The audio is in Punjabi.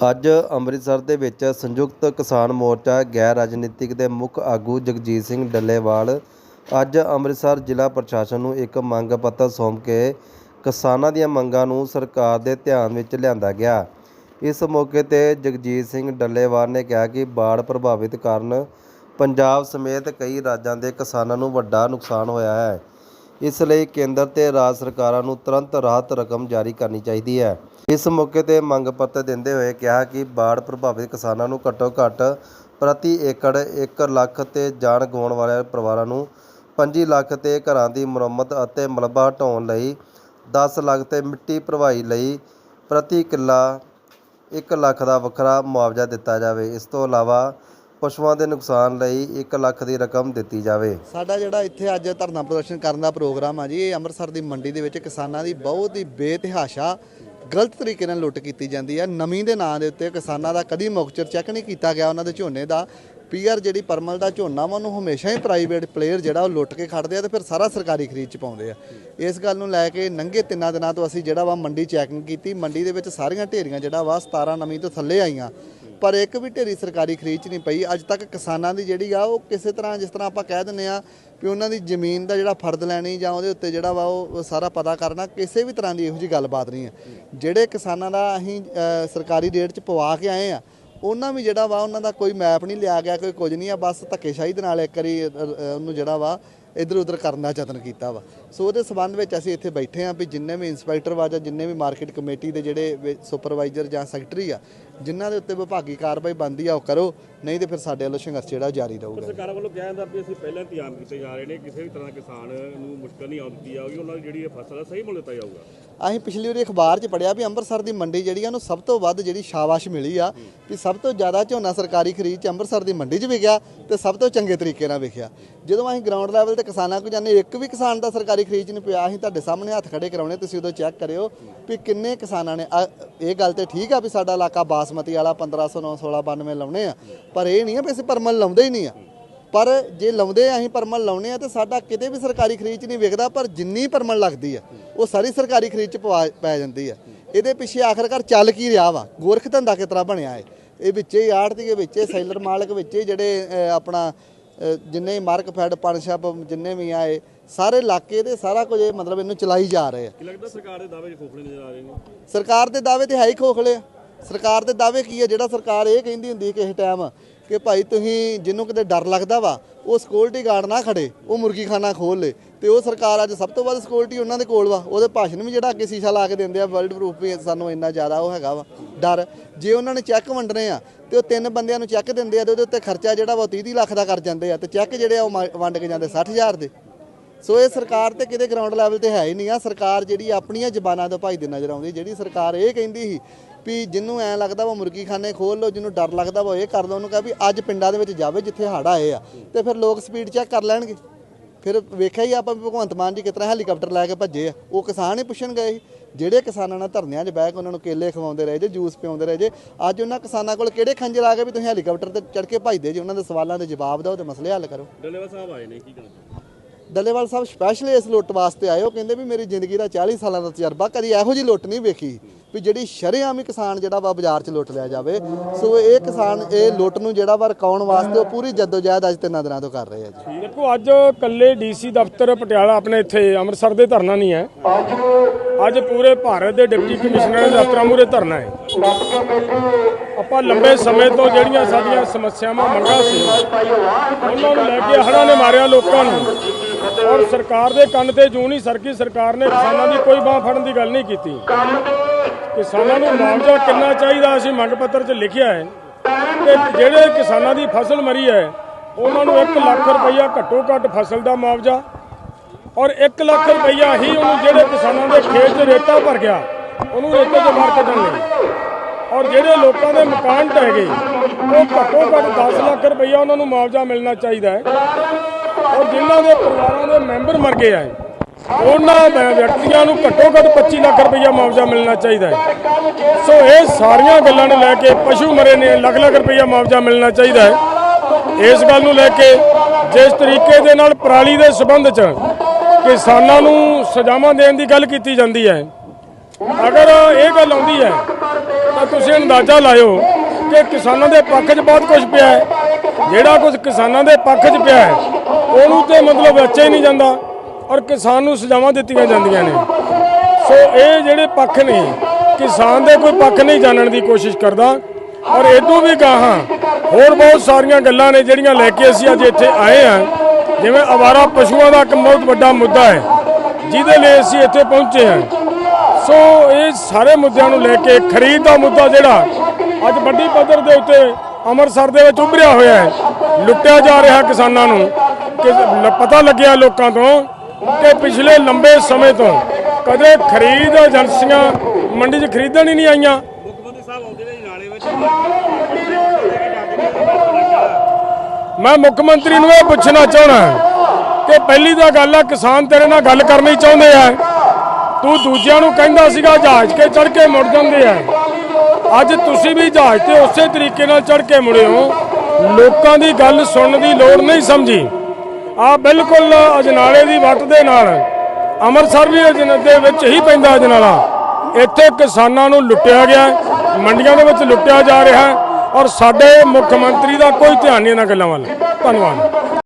ਅੱਜ ਅੰਮ੍ਰਿਤਸਰ ਦੇ ਵਿੱਚ ਸੰਯੁਕਤ ਕਿਸਾਨ ਮੋਰਚਾ ਗੈਰ ਰਾਜਨੀਤਿਕ ਦੇ ਮੁੱਖ ਆਗੂ ਜਗਜੀਤ ਸਿੰਘ ਡੱਲੇਵਾਲ ਅੱਜ ਅੰਮ੍ਰਿਤਸਰ ਜ਼ਿਲ੍ਹਾ ਪ੍ਰਸ਼ਾਸਨ ਨੂੰ ਇੱਕ ਮੰਗ ਪੱਤਰ ਸੌਂਪ ਕੇ ਕਿਸਾਨਾਂ ਦੀਆਂ ਮੰਗਾਂ ਨੂੰ ਸਰਕਾਰ ਦੇ ਧਿਆਨ ਵਿੱਚ ਲਿਆਂਦਾ ਗਿਆ। ਇਸ ਮੌਕੇ ਤੇ ਜਗਜੀਤ ਸਿੰਘ ਡੱਲੇਵਾਲ ਨੇ ਕਿਹਾ ਕਿ ਬਾੜ ਪ੍ਰਭਾਵਿਤ ਕਾਰਨ ਪੰਜਾਬ ਸਮੇਤ ਕਈ ਰਾਜਾਂ ਦੇ ਕਿਸਾਨਾਂ ਨੂੰ ਵੱਡਾ ਨੁਕਸਾਨ ਹੋਇਆ ਹੈ। ਇਸ ਲਈ ਕੇਂਦਰ ਤੇ ਰਾਜ ਸਰਕਾਰਾਂ ਨੂੰ ਤੁਰੰਤ ਰਾਹਤ ਰਕਮ ਜਾਰੀ ਕਰਨੀ ਚਾਹੀਦੀ ਹੈ। ਇਸ ਮੌਕੇ ਤੇ ਮੰਗ ਪੱਤਰ ਦਿੰਦੇ ਹੋਏ ਕਿਹਾ ਕਿ ਬਾੜ ਪ੍ਰਭਾਵਿਤ ਕਿਸਾਨਾਂ ਨੂੰ ਘੱਟੋ ਘੱਟ ਪ੍ਰਤੀ ਏਕੜ 1 ਲੱਖ ਤੇ ਜਾਨ ਗਵਾਉਣ ਵਾਲੇ ਪਰਿਵਾਰਾਂ ਨੂੰ 25 ਲੱਖ ਤੇ ਘਰਾਂ ਦੀ ਮੁਰੰਮਤ ਅਤੇ ਮਲਬਾ ਹਟਾਉਣ ਲਈ 10 ਲੱਖ ਤੇ ਮਿੱਟੀ ਭਰਵਾਈ ਲਈ ਪ੍ਰਤੀ ਕਿੱਲਾ 1 ਲੱਖ ਦਾ ਵੱਖਰਾ ਮੁਆਵਜ਼ਾ ਦਿੱਤਾ ਜਾਵੇ। ਇਸ ਤੋਂ ਇਲਾਵਾ ਪਸ਼ੂਆਂ ਦੇ ਨੁਕਸਾਨ ਲਈ 1 ਲੱਖ ਦੀ ਰਕਮ ਦਿੱਤੀ ਜਾਵੇ। ਸਾਡਾ ਜਿਹੜਾ ਇੱਥੇ ਅੱਜ ਧਰਨਾ ਪ੍ਰਦਰਸ਼ਨ ਕਰਨ ਦਾ ਪ੍ਰੋਗਰਾਮ ਆ ਜੀ, ਇਹ ਅੰਮ੍ਰਿਤਸਰ ਦੀ ਮੰਡੀ ਦੇ ਵਿੱਚ ਕਿਸਾਨਾਂ ਦੀ ਬਹੁਤ ਹੀ ਬੇਤਿਹਾਸਾ ਗਲਤ ਤਰੀਕੇ ਨਾਲ ਲੁੱਟ ਕੀਤੀ ਜਾਂਦੀ ਹੈ ਨਮੀ ਦੇ ਨਾਂ ਦੇ ਉੱਤੇ ਕਿਸਾਨਾਂ ਦਾ ਕਦੀ ਮੁਕਚਰ ਚੈੱਕ ਨਹੀਂ ਕੀਤਾ ਗਿਆ। ਉਹਨਾਂ ਦੇ ਝੋਨੇ ਦਾ ਪੀਆਰ ਜਿਹੜੀ ਪਰਮਲ ਦਾ ਝੋਨਾ ਵਾ, ਉਹਨੂੰ ਹਮੇਸ਼ਾ ਹੀ ਪ੍ਰਾਈਵੇਟ ਪਲੇਅਰ ਜਿਹੜਾ ਉਹ ਲੁੱਟ ਕੇ ਖੜਦੇ ਆ ਤੇ ਫਿਰ ਸਾਰਾ ਸਰਕਾਰੀ ਖਰੀਦ ਚ ਪਾਉਂਦੇ ਆ। ਇਸ ਗੱਲ ਨੂੰ ਲੈ ਕੇ ਨੰਗੇ ਤਿੰਨਾਂ ਦਿਨਾਂ ਤੋਂ ਅਸੀਂ ਜਿਹੜਾ ਵਾ ਮੰਡੀ ਚੈਕਿੰਗ ਕੀਤੀ। ਮੰਡੀ ਦੇ ਵਿੱਚ ਸਾਰੀਆਂ ਢੇਰੀਆਂ ਜਿਹੜਾ ਵਾ 17 ਨਵੀਂ ਤੋਂ ਥੱਲੇ ਆਈਆਂ। ਪਰ ਇੱਕ ਵੀ ਢੇਰੀ ਸਰਕਾਰੀ ਖਰੀਦ ਚ ਨਹੀਂ ਪਈ। ਅੱਜ ਤੱਕ ਕਿਸਾਨਾਂ ਦੀ ਜਿਹੜੀ ਆ, ਉਹ ਕਿਸੇ ਤਰ੍ਹਾਂ ਜਿਸ ਤਰ੍ਹਾਂ ਆਪਾਂ ਕਹਿ ਦਿੰਨੇ ਆ ਵੀ ਉਹਨਾਂ ਦੀ ਜ਼ਮੀਨ ਦਾ ਜਿਹੜਾ ਫਰਦ ਲੈਣੀ ਜਾਂ ਉਹਦੇ ਉੱਤੇ ਜਿਹੜਾ ਵਾ ਉਹ ਸਾਰਾ ਪਤਾ ਕਰਨਾ, ਕਿਸੇ ਵੀ ਤਰ੍ਹਾਂ ਦੀ ਇਹੋ ਜੀ ਗੱਲਬਾਤ ਨਹੀਂ ਹੈ। ਜਿਹੜੇ ਕਿਸਾਨਾਂ ਦਾ ਅਸੀਂ ਸਰਕਾਰੀ ਰੇਟ 'ਚ ਪਵਾ ਕੇ ਆਏ ਆ ਉਹਨਾਂ ਵੀ ਜਿਹੜਾ ਵਾ, ਉਹਨਾਂ ਦਾ ਕੋਈ ਮੈਪ ਨਹੀਂ ਲਿਆ ਗਿਆ, ਕੋਈ ਕੁਝ ਨਹੀਂ ਆ, ਬਸ ਧੱਕੇਸ਼ਾਹੀ ਦੇ ਨਾਲ ਇੱਕ ਵਾਰੀ ਉਹਨੂੰ ਜਿਹੜਾ ਵਾ ਇਧਰ ਉਧਰ ਕਰਨ ਦਾ ਯਤਨ ਕੀਤਾ ਵਾ। ਸੋ ਉਹਦੇ ਸਬੰਧ ਵਿੱਚ ਅਸੀਂ ਇੱਥੇ ਬੈਠੇ ਆਂ ਵੀ ਜਿੰਨੇ ਵੀ ਇੰਸਪੈਕਟਰ ਵਾ ਜਾਂ ਜਿੰਨੇ ਵੀ ਮਾਰਕੀਟ ਕਮੇਟੀ ਦੇ ਜਿਹੜੇ ਸੁਪਰਵਾਈਜ਼ਰ ਜਾਂ ਸੈਕਟਰੀ ਆ, ਜਿਨ੍ਹਾਂ ਦੇ ਉੱਤੇ ਵਿਭਾਗੀ ਕਾਰਵਾਈ ਬਣਦੀ ਆ, ਉਹ ਕਰੋ। ਨਹੀਂ ਤੇ ਫਿਰ ਸਾਡੇ ਵੱਲੋਂ ਸੰਘਰਸ਼ ਜਿਹੜਾ ਜਾਰੀ ਰਹੂਗਾ। ਸਰਕਾਰ ਵੱਲੋਂ ਕਿਹਾ ਜਾਂਦਾ ਵੀ ਅਸੀਂ ਪਹਿਲਾਂ ਇੰਤਜ਼ਾਮ ਕੀਤੇ ਜਾ ਰਹੇ ਨੇ, ਕਿਸੇ ਵੀ ਤਰ੍ਹਾਂ ਕਿਸਾਨ ਨੂੰ ਮੁਸ਼ਕਲ ਨਹੀਂ ਆਉਂਦੀ ਦਿੱਤੀ ਉਹਨਾਂ ਦੀ ਜਿਹੜੀ ਇਹ ਫਸਲ ਹੈ ਸਹੀ ਮੁੱਲ ਦਿੱਤਾ ਜਾਊਗਾ ਅਸੀਂ ਪਿਛਲੀ ਵਾਰੀ ਅਖਬਾਰ 'ਚ ਪੜਿਆ ਵੀ ਅੰਮ੍ਰਿਤਸਰ ਦੀ ਮੰਡੀ ਜਿਹੜੀ ਆ, ਉਹਨੂੰ ਸਭ ਤੋਂ ਵੱਧ ਜਿਹੜੀ ਸ਼ਾਬਾਸ਼ ਮਿਲੀ ਆ, ਵੀ ਸਭ ਤੋਂ ਜ਼ਿਆਦਾ ਝੋਨਾ ਸਰਕਾਰੀ ਖਰੀਦ 'ਚ ਅੰਮ੍ਰਿਤਸਰ ਦੀ ਮੰਡੀ 'ਚ ਵਿਕਿਆ ਤੇ ਸਭ ਤੋਂ ਚੰਗੇ ਤਰੀਕੇ ਨਾਲ ਵਿਕਿਆ। ਜਦੋਂ ਅਸੀਂ ਗਰਾਊਂਡ ਲੈਵਲ ਤੇ ਕਿਸਾਨਾਂ ਕੋਲ ਜਾਂਦੇ, ਇੱਕ ਵੀ ਕਿਸਾਨ ਦਾ ਸਰਕਾਰੀ ਖਰੀਦ 'ਚ ਨਹੀਂ ਪਿਆ, ਅਸੀਂ ਤੁਹਾਡੇ ਸਾਹਮਣੇ ਹੱਥ ਖੜੇ ਕਰਾਉਣੇ, ਤੁਸੀਂ ਉਦੋਂ ਚੈੱਕ ਕਰਿਓ ਵੀ ਕਿੰਨੇ ਕਿਸਾਨਾਂ ਨੇ ਆ- ਇਹ ਗੱਲ ਤੇ ਠੀਕ ਆ ਵੀ ਸਾਡਾ ਇਲਾਕਾ ਬਾਸਮਤੀ ਵਾਲਾ 1509 1692 ਲਾਉਣੇ ਆ, ਪਰ ਇਹ ਨਹੀਂ ਆ ਵੀ ਅਸੀਂ ਪਰਮਲ ਲਾਉਂਦੇ ਹੀ ਨਹੀਂ ਆ। ਪਰ ਜੇ ਲਾਉਂਦੇ ਆ ਅਸੀਂ ਪਰਮਲ ਲਾਉਣੇ ਆ ਤੇ ਸਾਡਾ ਕਿਤੇ ਵੀ ਸਰਕਾਰੀ ਖਰੀਦ 'ਚ ਨਹੀਂ ਵਿਕਦਾ ਪਰ ਜਿੰਨੀ ਪਰਮਲ ਲੱਗਦੀ ਆ ਉਹ ਸਾਰੀ ਸਰਕਾਰੀ ਖਰੀਦ 'ਚ ਪੈ ਜਾਂਦੀ ਆ। ਇਹਦੇ ਪਿੱਛੇ ਆਖਰਕਾਰ ਚੱਲ ਕੀ ਰਿਹਾ ਵਾ? ਗੋਰਖ ਧੰਦਾ ਕਿਸ ਤਰ੍ਹਾਂ ਬਣਿਆ ਹੈ ਇਹ ਵਿੱਚੇ ਹੀ ਆੜਤੀਏ ਵਿੱਚੇ ਸੈਲਰ ਮਾਲਕ ਵਿੱਚੇ ਜਿਹੜੇ ਆਪਣਾ ਜਿੰਨੇ ਮਾਰਕ ਫੈਡ ਪਨਸ਼ਪ ਜਿੰਨੇ ਵੀ ਆਏ ਸਾਰੇ ਇਲਾਕੇ ਦੇ ਸਾਰਾ ਕੁਝ ਇਹ ਮਤਲਬ ਇਹਨੂੰ ਚਲਾਈ ਜਾ ਰਹੇ ਆ। ਕੀ ਲੱਗਦਾ ਸਰਕਾਰ ਦੇ ਦਾਅਵੇ ਖੋਖਲੇ ਨਜ਼ਰ ਆ ਰਹੇ ਨੇ? ਸਰਕਾਰ ਦੇ ਦਾਅਵੇ ਤੇ ਹੈ ਹੀ ਖੋਖਲੇ। ਸਰਕਾਰ ਦੇ ਦਾਅਵੇ ਕੀ ਹੈ ਜਿਹੜਾ ਸਰਕਾਰ ਇਹ ਕਹਿੰਦੀ ਹੁੰਦੀ ਕਿਸੇ ਟਾਈਮ ਕਿ ਭਾਈ ਤੁਸੀਂ ਜਿਹਨੂੰ ਕਿਤੇ ਡਰ ਲੱਗਦਾ ਵਾ, ਉਹ ਸਿਕਿਉਰਿਟੀ ਗਾਰਡ ਨਾ ਖੜੇ, ਉਹ ਮੁਰਗੀਖਾਨਾ ਖੋਲ ਲੇ। ਤੇ ਉਹ ਸਰਕਾਰ ਅੱਜ ਸਭ ਤੋਂ ਵੱਧ ਸਿਕਿਉਰਿਟੀ ਉਹਨਾਂ ਦੇ ਕੋਲ ਵਾ, ਉਹਦੇ ਭਾਸ਼ਣ ਵੀ ਜਿਹੜਾ ਅੱਗੇ ਸ਼ੀਸ਼ਾ ਲਾ ਕੇ ਦਿੰਦੇ ਆ ਵਰਲਡ ਪ੍ਰੂਫ ਵੀ ਸਾਨੂੰ ਇੰਨਾ ਜ਼ਿਆਦਾ ਉਹ ਹੈਗਾ ਵਾ, ਡਰ। ਜੇ ਉਹਨਾਂ ਨੇ ਚੈੱਕ ਵੰਡਣੇ ਆ, ਤੇ ਉਹ ਤਿੰਨ ਬੰਦਿਆਂ ਨੂੰ ਚੈੱਕ ਦਿੰਦੇ ਆ, ਤੇ ਉਹਦੇ ਉੱਤੇ ਖਰਚਾ ਜਿਹੜਾ ਵਾ 30 ਲੱਖ ਦਾ ਕਰ ਜਾਂਦੇ ਆ, ਤੇ ਚੈੱਕ ਜਿਹੜੇ ਆ ਉਹ ਮ- ਵੰਡ ਕੇ ਜਾਂਦੇ 60000 ਦੇ। ਸੋ ਇਹ ਸਰਕਾਰ ਤੇ ਕਿਤੇ ਗਰਾਊਂਡ ਲੈਵਲ ਤੇ ਹੈ ਹੀ ਨਹੀਂ ਆ। ਸਰਕਾਰ ਜਿਹੜੀ ਆਪਣੀਆਂ ਜ਼ਬਾਨਾਂ ਤੋਂ ਭਾਈ ਦੇ ਨਜ਼ਰ ਆਉਂਦੀ, ਜਿਹੜੀ ਸਰਕਾਰ ਇਹ ਕਹਿੰਦੀ ਸੀ ਵੀ ਜਿਹਨੂੰ ਐ ਲੱਗਦਾ ਵਾ ਮੁਰਗੀਖਾਨੇ ਖੋਲ ਲਓ, ਜਿਹਨੂੰ ਡਰ ਲੱਗਦਾ ਵਾ ਇਹ ਕਰ ਲਓ, ਉਹਨੂੰ ਕਹਾਂ ਵੀ ਅੱਜ ਪਿੰਡਾਂ ਦੇ ਵਿੱਚ ਜਾਵੇ ਜਿੱਥੇ ਹੜ੍ਹ ਆਏ ਆ। ਤੇ ਫਿਰ ਲੋਕ ਸਪੀਡ ਚੈੱਕ ਕਰ ਲੈਣਗੇ। ਫਿਰ ਵੇਖਿਆ ਹੀ ਆਪਾਂ ਭਗਵੰਤ ਮਾਨ ਜੀ ਕਿਤਨਾ ਹੈਲੀਕਾਪਟਰ ਲੈ ਕੇ ਭੱਜੇ ਆ। ਉਹ ਕਿਸਾਨ ਹੀ ਪੁੱਛਣ ਗਏ ਸੀ। ਜਿਹੜੇ ਕਿਸਾਨਾਂ ਨਾਲ ਧਰਨਿਆਂ 'ਚ ਬਹਿ ਕੇ ਉਹਨਾਂ ਨੂੰ ਕੇਲੇ ਖਵਾਉਂਦੇ ਰਹੇ ਜੇ, ਜੂਸ ਪਿਆਉਂਦੇ ਰਹੇ ਜੇ, ਅੱਜ ਉਹਨਾਂ ਕਿਸਾਨਾਂ ਕੋਲ ਕਿਹੜੇ ਖੰਜਰ ਆ ਗਏ ਵੀ ਤੁਸੀਂ ਹੈਲੀਕਾਪਟਰ ਤੇ ਚੜ ਕੇ ਭੱਜਦੇ ਜੇ, ਉਹਨਾਂ ਦੇ ਸਵਾਲਾਂ ਦੇ ਜਵਾਬ ਦਿਓ ਤੇ ਮਸਲੇ ਹੱਲ ਕਰੋ। ਡੱਲੇਵਾਲ ਸਾਹਿਬ ਆਏ ਨੇ, ਕੀ ਕਹਿਣਾ ਡੱਲੇਵਾਲ ਸਾਹਿਬ ਸਪੈਸ਼ਲੀ ਇਸ ਲੁੱਟ ਵਾਸਤੇ ਆਏ ਉਹ ਕਹਿੰਦੇ ਵੀ ਮੇਰੀ ਜ਼ਿੰਦਗੀ ਦਾ 40 ਸਾਲਾਂ ਦਾ ਤਜਰਬਾ, ਕਦੀ ਇਹੋ ਜੀ ਲੁੱਟ ਨਹੀਂ ਵੇਖੀ ਵੀ ਜਿਹੜੀ ਸ਼ਰੇਆਮ ਹੀ ਕਿਸਾਨ ਜਿਹੜਾ ਵਾ ਬਾਜ਼ਾਰ 'ਚ ਲੁੱਟ ਲਿਆ ਜਾਵੇ। ਸੋ ਇਹ ਕਿਸਾਨ, ਇਹ ਲੁੱਟ ਨੂੰ ਜਿਹੜਾ ਵਾ ਰਕਾਉਣ ਵਾਸਤੇ ਉਹ ਪੂਰੀ ਜਦੋਜਹਿਦ ਅੱਜ ਤਿੰਨਾਂ ਦਿਨਾਂ ਤੋਂ ਕਰ ਰਹੇ ਆ ਜੀ। ਦੇਖੋ, ਅੱਜ ਕੱਲੇ ਡੀਸੀ ਦਫ਼ਤਰ ਪਟਿਆਲਾ ਆਪਣੇ ਇੱਥੇ ਅੰਮ੍ਰਿਤਸਰ ਦੇ ਧਰਨਾ ਨਹੀਂ ਹੈ। ਅੱਜ ਪੂਰੇ ਭਾਰਤ ਦੇ ਡਿਪਟੀ ਕਮਿਸ਼ਨਰ ਦੇ ਦਫ਼ਤਰਾਂ ਮੂਹਰੇ ਧਰਨਾ ਹੈ। ਆਪਾਂ ਲੰਬੇ ਸਮੇਂ ਤੋਂ ਜਿਹੜੀਆਂ ਸਾਡੀਆਂ ਸਮੱਸਿਆਵਾਂ ਮੰਗਾਂ ਸੀ, ਉਹਨਾਂ ਨੂੰ ਲੈ ਕੇ ਹੜ੍ਹਾਂ ਨੇ ਮਾਰਿਆ ਲੋਕਾਂ ਨੂੰ। ਔਰ ਸਰਕਾਰ ਦੇ ਕੰਨ ਤੇ ਜੂ ਨਹੀਂ ਸਰਕੀ, ਸਰਕਾਰ ਨੇ ਕਿਸਾਨਾਂ ਦੀ ਕੋਈ ਬਾਹ ਫੜਨ ਦੀ ਗੱਲ ਨਹੀਂ ਕੀਤੀ। ਕਿਸਾਨਾਂ ਨੂੰ ਮੁਆਵਜ਼ਾ ਕਿੰਨਾ ਚਾਹੀਦਾ ਅਸੀਂ ਮੰਗ ਪੱਤਰ 'ਚ ਲਿਖਿਆ ਹੈ। ਕਿ ਜਿਹੜੇ ਕਿਸਾਨਾਂ ਦੀ ਫਸਲ ਮਰੀ ਹੈ, ਉਹਨਾਂ ਨੂੰ 1 ਲੱਖ ਰੁਪਈਆ ਘੱਟੋ ਘੱਟ ਫਸਲ ਦਾ ਮੁਆਵਜ਼ਾ ਔਰ 1 ਲੱਖ ਰੁਪਈਆ ਹੀ ਉਹਨੂੰ ਜਿਹੜੇ ਕਿਸਾਨਾਂ ਦੇ ਖੇਤ 'ਚ ਰੇਤਾ ਭਰ ਗਿਆ, ਉਹਨੂੰ ਰੇਤੇ 'ਚੋਂ ਬਾਹਰ ਕੱਢਣ ਲਈ। ਔਰ ਜਿਹੜੇ ਲੋਕਾਂ ਦੇ ਮਕਾਨ ਢਹਿ ਗਏ, ਉਹ ਘੱਟੋ ਘੱਟ 10 ਲੱਖ ਰੁਪਈਆ ਉਹਨਾਂ ਨੂੰ ਮੁਆਵਜ਼ਾ ਮਿਲਣਾ ਚਾਹੀਦਾ ਹੈ। ਔਰ ਜਿਨ੍ਹਾਂ ਦੇ ਪਰਿਵਾਰਾਂ ਦੇ ਮੈਂਬਰ ਮਰ ਗਏ ਆ, ਉਹਨਾਂ ਵਿ- ਵਿਅਕਤੀਆਂ ਨੂੰ ਘੱਟੋ ਘੱਟ 25 ਲੱਖ ਰੁਪਈਆ ਮੁਆਵਜ਼ਾ ਮਿਲਣਾ ਚਾਹੀਦਾ ਹੈ। ਸੋ ਇਹ ਸਾਰੀਆਂ ਗੱਲਾਂ ਨੂੰ ਲੈ ਕੇ ਪਸ਼ੂ ਮਰੇ ਨੇ, ਲੱਖ ਲੱਖ ਰੁਪਈਆ ਮੁਆਵਜ਼ਾ ਮਿਲਣਾ ਚਾਹੀਦਾ ਹੈ। ਇਸ ਗੱਲ ਨੂੰ ਲੈ ਕੇ ਜਿਸ ਤਰੀਕੇ ਦੇ ਨਾਲ ਪਰਾਲੀ ਦੇ ਸਬੰਧ 'ਚ ਕਿਸਾਨਾਂ ਨੂੰ ਸਜ਼ਾਵਾਂ ਦੇਣ ਦੀ ਗੱਲ ਕੀਤੀ ਜਾਂਦੀ ਹੈ, ਅਗਰ ਇਹ ਗੱਲ ਆਉਂਦੀ ਹੈ, ਤਾਂ ਤੁਸੀਂ ਅੰਦਾਜ਼ਾ ਲਾਇਓ ਕਿ ਕਿਸਾਨਾਂ ਦੇ ਪੱਖ 'ਚ ਬਹੁਤ ਕੁਝ ਪਿਆ ਹੈ। ਜਿਹੜਾ ਕੁਝ ਕਿਸਾਨਾਂ ਦੇ ਪੱਖ 'ਚ ਪਿਆ ਹੈ ਉਹਨੂੰ ਤੇ ਮਤਲਬ ਵੇਚਿਆ ਹੀ ਨਹੀਂ ਜਾਂਦਾ ਔਰ ਕਿਸਾਨ ਨੂੰ ਸਜ਼ਾਵਾਂ ਦਿੱਤੀਆਂ ਜਾਂਦੀਆਂ ਨੇ। ਸੋ ਇਹ ਜਿਹੜੇ ਪੱਖ ਨੇ, ਕਿਸਾਨ ਦੇ ਕੋਈ ਪੱਖ ਨਹੀਂ ਜਾਣਨ ਦੀ ਕੋਸ਼ਿਸ਼ ਕਰਦਾ। ਔਰ ਇਦੋਂ ਵੀ ਗਾਹਾਂ ਹੋਰ ਬਹੁਤ ਸਾਰੀਆਂ ਗੱਲਾਂ ਨੇ ਜਿਹੜੀਆਂ ਲੈ ਕੇ ਅਸੀਂ ਅੱਜ ਇੱਥੇ ਆਏ ਹਾਂ। ਜਿਵੇਂ ਅਵਾਰਾ ਪਸ਼ੂਆਂ ਦਾ ਇੱਕ ਬਹੁਤ ਵੱਡਾ ਮੁੱਦਾ ਹੈ, ਜਿਹਦੇ ਲਈ ਅਸੀਂ ਇੱਥੇ ਪਹੁੰਚੇ ਹਾਂ। ਸੋ ਇਹ ਸਾਰੇ ਮੁੱਦਿਆਂ ਨੂੰ ਲੈ ਕੇ ਖਰੀਦ ਦਾ ਮੁੱਦਾ ਜਿਹੜਾ ਅੱਜ ਵੱਡੀ ਪੱਧਰ ਦੇ ਉੱਤੇ ਅੰਮ੍ਰਿਤਸਰ ਦੇ ਵਿੱਚ ਉਭਰਿਆ ਹੋਇਆ ਹੈ। ਲੁੱਟਿਆ ਜਾ ਰਿਹਾ ਕਿਸਾਨਾਂ ਨੂੰ। ਕਿ ਪਤਾ ਲੱਗਿਆ ਲੋਕਾਂ ਤੋਂ ਕਿ ਪਿਛਲੇ ਲੰਬੇ ਸਮੇਂ ਤੋਂ ਕਦੇ ਖਰੀਦ ਏਜੰਸੀਆਂ ਮੰਡੀ 'ਚ ਖਰੀਦਣ ਹੀ ਨਹੀਂ ਆਈਆਂ। ਮੈਂ ਮੁੱਖ ਮੰਤਰੀ ਨੂੰ ਇਹ ਪੁੱਛਣਾ ਚਾਹਣਾ ਕਿ ਪਹਿਲੀ ਤਾਂ ਗੱਲ ਆ ਕਿਸਾਨ ਤੇਰੇ ਨਾਲ ਗੱਲ ਕਰਨੀ ਚਾਹੁੰਦੇ ਆ। ਤੂੰ ਦੂਜਿਆਂ ਨੂੰ ਕਹਿੰਦਾ ਸੀਗਾ ਜਹਾਜ਼ ਕੇ ਚੜ ਕੇ ਮੁੜ ਜਾਂਦੇ ਆ। ਅੱਜ ਤੁਸੀਂ ਵੀ ਜਹਾਜ਼ ਤੇ ਉਸੇ ਤਰੀਕੇ ਨਾਲ ਚੜ ਕੇ ਮੁੜੇ ਹੋ। ਲੋਕਾਂ ਦੀ ਗੱਲ ਸੁਣਨ ਦੀ ਲੋੜ ਨਹੀਂ ਸਮਝੀ। ਆ ਬਿਲਕੁਲ ਅਜਨਾਲੇ ਦੀ ਵੱਟ ਦੇ ਨਾਲ, ਅੰਮ੍ਰਿਤਸਰ ਵੀ ਅਜਨ, ਦੇ ਵਿੱਚ ਹੀ ਪੈਂਦਾ ਅਜਨਾਲਾ। ਇੱਥੇ ਕਿਸਾਨਾਂ ਨੂੰ ਲੁੱਟਿਆ ਗਿਆ, ਮੰਡੀਆਂ ਦੇ ਵਿੱਚ ਲੁੱਟਿਆ ਜਾ ਰਿਹਾ ਔਰ ਸਾਡੇ ਮੁੱਖ ਮੰਤਰੀ ਦਾ ਕੋਈ ਧਿਆਨ ਨਹੀਂ ਇਹਨਾਂ ਗੱਲਾਂ ਵੱਲ। ਧੰਨਵਾਦ।